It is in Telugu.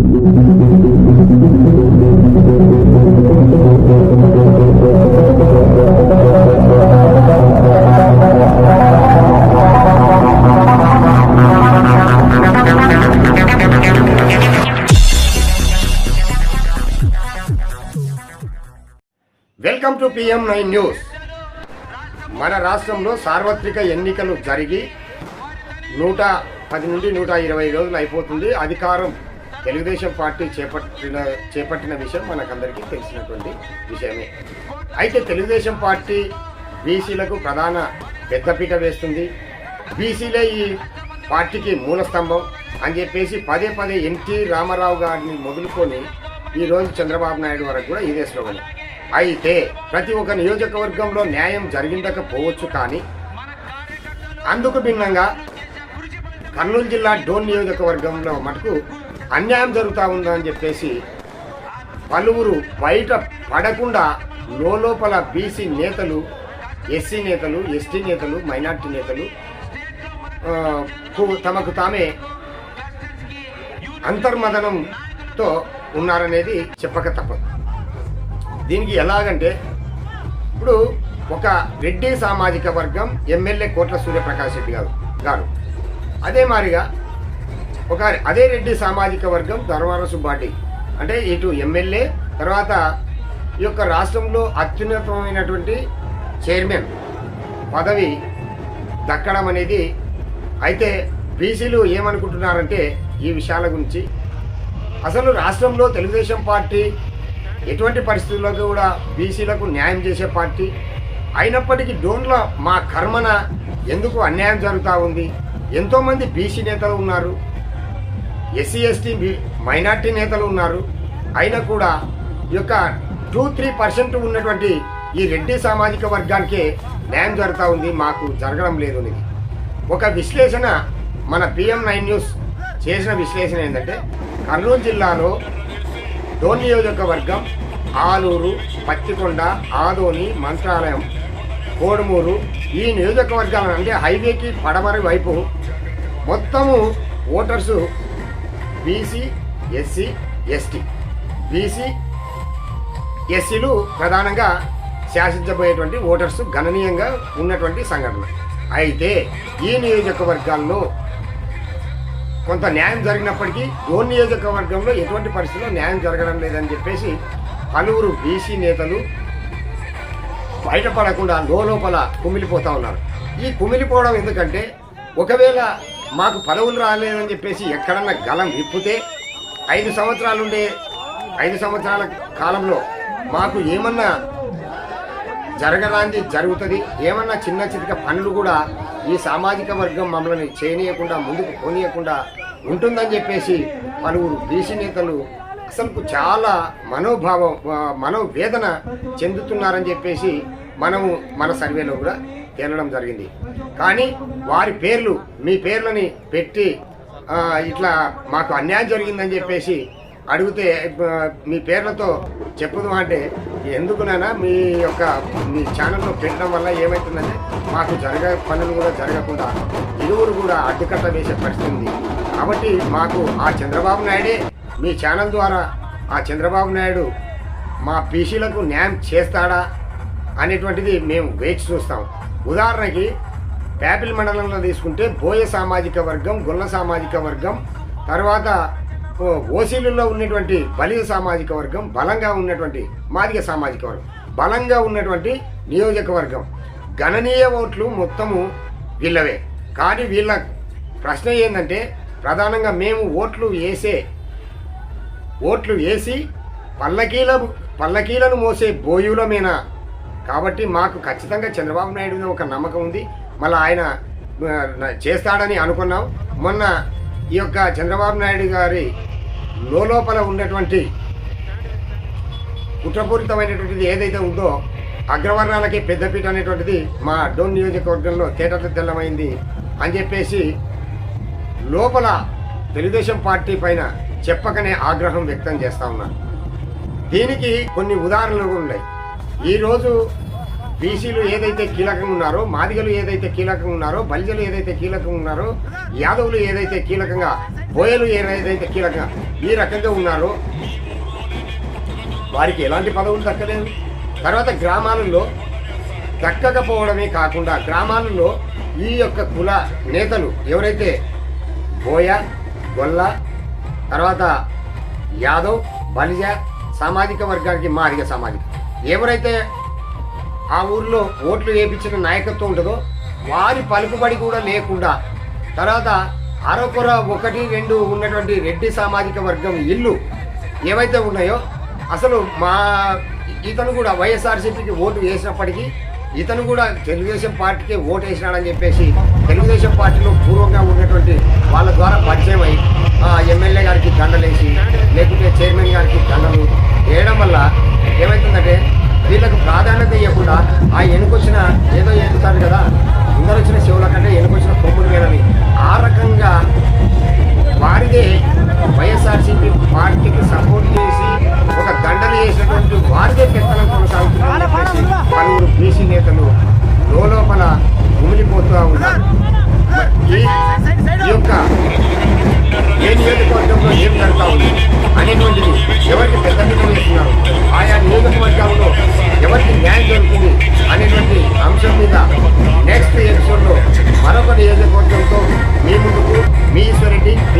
Welcome to PM nine news. మన రాష్ట్రంలో సార్వత్రిక ఎన్నికలు జరిగి నూట పది నుండి నూట ఇరవై రోజులు అయిపోతుంది. అధికారం తెలుగుదేశం పార్టీ చేపట్టిన చేపట్టిన విషయం మనకందరికీ తెలిసినటువంటి విషయమే. అయితే తెలుగుదేశం పార్టీ బీసీలకు ప్రధాన పెద్దపీట వేస్తుంది. బీసీలే ఈ పార్టీకి మూల స్తంభం అని చెప్పేసి పదే పదే ఎన్టీ రామారావు గారిని మొదలుకొని ఈరోజు చంద్రబాబు నాయుడు వరకు కూడా ఇదే స్లోగన్ అయితే ప్రతి ఒక్క నియోజకవర్గంలో న్యాయం జరిగిందకపోవచ్చు కానీ అందుకు భిన్నంగా కర్నూలు జిల్లా డోన్ నియోజకవర్గంలో మటుకు అన్యాయం జరుగుతూ ఉందని చెప్పేసి పలువురు బయట పడకుండా లోపల బీసీ నేతలు ఎస్సీ నేతలు ఎస్టీ నేతలు మైనార్టీ నేతలు తమకు తామే అంతర్మదనంతో ఉన్నారనేది చెప్పక తప్పదు. దీనికి ఎలాగంటే ఇప్పుడు ఒక రెడ్డి సామాజిక వర్గం ఎమ్మెల్యే కోట్ల సూర్యప్రకాష్ రెడ్డి గారు గారు. అదే మాదిరిగా ఒక అదే రెడ్డి సామాజిక వర్గం ధర్మార సుబ్బాటి అంటే ఇటు ఎమ్మెల్యే తర్వాత ఈ యొక్క రాష్ట్రంలో అత్యున్నతమైనటువంటి చైర్మన్ పదవి దక్కడం అనేది అయితే బీసీలు ఏమనుకుంటున్నారంటే ఈ విషయాల గురించి. అసలు రాష్ట్రంలో తెలుగుదేశం పార్టీ ఎటువంటి పరిస్థితుల్లో కూడా బీసీలకు న్యాయం చేసే పార్టీ. అయినప్పటికీ డోన్లో మా కర్మన ఎందుకు అన్యాయం జరుగుతూ ఉంది? ఎంతోమంది బీసీ నేతలు ఉన్నారు. ఎస్సీ ఎస్టీ మైనార్టీ నేతలు ఉన్నారు. అయినా కూడా ఈ యొక్క టూ త్రీ పర్సెంట్ ఉన్నటువంటి ఈ రెడ్డి సామాజిక వర్గానికే న్యాయం జరుగుతూ ఉంది. మాకు జరగడం లేదు అనేది. ఒక విశ్లేషణ మన పిఎం నైన్ న్యూస్ చేసిన విశ్లేషణ ఏంటంటే కర్నూలు జిల్లాలో డోన్ నియోజకవర్గం ఆలూరు పత్తికొండ ఆదోని మంత్రాలయం కోడుమూరు ఈ నియోజకవర్గాలను అంటే హైవేకి పడమరి వైపు మొత్తము voters BC SC ST. BC ఎస్సీలు ప్రధానంగా శాసించబోయేటువంటి ఓటర్స్ గణనీయంగా ఉన్నటువంటి సంఘటన. అయితే ఈ నియోజకవర్గాల్లో కొంత న్యాయం జరిగినప్పటికీ ఓ నియోజకవర్గంలో ఎటువంటి పరిస్థితుల్లో న్యాయం జరగడం లేదని చెప్పేసి పలువురు బీసీ నేతలు బయటపడకుండా లోపల కుమిలిపోతూ ఉన్నారు. ఈ కుమిలిపోవడం ఎందుకంటే ఒకవేళ మాకు పదవులు రాలేదని చెప్పేసి ఎక్కడన్నా గలం విప్పితే ఐదు సంవత్సరాలు ఉండే ఐదు సంవత్సరాల కాలంలో మాకు ఏమన్నా జరగరాంది జరుగుతుంది ఏమన్నా చిన్న చిన్న పనులు కూడా ఈ సామాజిక వర్గం మమ్మల్ని చేయనీయకుండా ముందుకు పోనీయకుండా ఉంటుందని చెప్పేసి పలువురు బీసీ నేతలు అసలు చాలా మనోభావం మనోవేదన చెందుతున్నారని చెప్పేసి మనము మన సర్వేలో కూడా తేలడం జరిగింది. కానీ వారి పేర్లు మీ పేర్లని పెట్టి ఇట్లా మాకు అన్యాయం జరిగిందని చెప్పేసి అడిగితే మీ పేర్లతో చెప్పుదాం అంటే ఎందుకునైనా మీ యొక్క మీ ఛానల్లో పెట్టడం వల్ల ఏమవుతుందంటే మాకు జరగ పనులు కూడా జరగకుండా ఇరువురు కూడా అడ్డుకట్ట వేసే పరిస్థితి ఉంది. కాబట్టి మాకు ఆ చంద్రబాబు నాయుడే మీ ఛానల్ ద్వారా ఆ చంద్రబాబు నాయుడు మా పీసీలకు న్యాయం చేస్తాడా అనేటువంటిది మేము వేచి చూస్తాం. ఉదాహరణకి ప్యాపిల్ మండలంలో తీసుకుంటే బోయ సామాజిక వర్గం గొల్ల సామాజిక వర్గం తర్వాత ఓసీలులో ఓసీలలో ఉన్నటువంటి బలియ సామాజిక వర్గం బలంగా ఉన్నటువంటి మాదిగ సామాజిక వర్గం. బలంగా ఉన్నటువంటి నియోజకవర్గం. గణనీయ ఓట్లు మొత్తము వీళ్ళవే. కానీ వీళ్ళ ప్రశ్న ఏంటంటే ప్రధానంగా మేము ఓట్లు వేసే ఓట్లు వేసి పల్లకీల పల్లకీలను మోసే బోయులమేనా? కాబట్టి మాకు ఖచ్చితంగా చంద్రబాబు నాయుడు మీద ఒక నమ్మకం ఉంది. మళ్ళీ ఆయన చేస్తాడని అనుకున్నాం. మొన్న ఈ యొక్క చంద్రబాబు నాయుడు గారి లోపల ఉన్నటువంటి కుట్రపూరితమైనటువంటిది ఏదైతే ఉందో అగ్రవర్ణాలకి పెద్దపీట అనేటువంటిది మా డోన్ నియోజకవర్గంలో తేటత తెల్లమైంది అని చెప్పేసి లోపల తెలుగుదేశం పార్టీ పైన చెప్పకనే ఆగ్రహం వ్యక్తం చేస్తా ఉన్నారు దీనికి కొన్ని ఉదాహరణలు కూడా ఉన్నాయి. ఈరోజు బీసీలు ఏదైతే కీలకంగా ఉన్నారో మాదిగలు ఏదైతే కీలకంగా ఉన్నారో బలిజలు ఏదైతే కీలకంగా ఉన్నారో యాదవులు ఏదైతే కీలకంగా బోయలు ఏదైతే కీలకంగా ఈ రకంగా ఉన్నారో వారికి ఎలాంటి పదవులు దక్కలేదు. తర్వాత గ్రామాలలో దక్కకపోవడమే కాకుండా గ్రామాలలో ఈ యొక్క కుల నేతలు ఎవరైతే బోయ గొల్ల తర్వాత యాదవ్ బలిజ సామాజిక వర్గానికి మాదిగ సామాజిక ఎవరైతే ఆ ఊర్లో ఓట్లు వేయించిన నాయకత్వం ఉంటుందో వారి పలుకుబడి కూడా లేకుండా తర్వాత అరకొర ఒకటి రెండు ఉన్నటువంటి రెడ్డి సామాజిక వర్గం ఇల్లు ఏవైతే ఉన్నాయో అసలు మా ఇతను కూడా వైఎస్ఆర్సీపీకి ఓటు వేసినప్పటికీ ఇతను కూడా తెలుగుదేశం పార్టీకి ఓటు వేసినాడని చెప్పేసి తెలుగుదేశం పార్టీలో పూర్వంగా ఉన్నటువంటి వాళ్ళ ద్వారా పరిచయం అయ్యి ఎమ్మెల్యే గారికి దండలేసి లేకుంటే చైర్మన్ గారికి దండలు వేయడం వల్ల ఏమవుతుందంటే వీళ్ళకు ప్రాధాన్యత ఇవ్వకుండా ఆ ఎనుకొచ్చిన ఏదో ఎంచుతారు కదా ముందర వచ్చిన శివుల కంటే ఎనుకొచ్చిన కొమ్ములు వేరని ఆ రకంగా వారిదే వైఎస్ఆర్సీపీ పార్టీకి సపోర్ట్ చేసి ఒక దండలు చేసినటువంటి వారిదే మీ ఈశ్వర్ రెడ్డి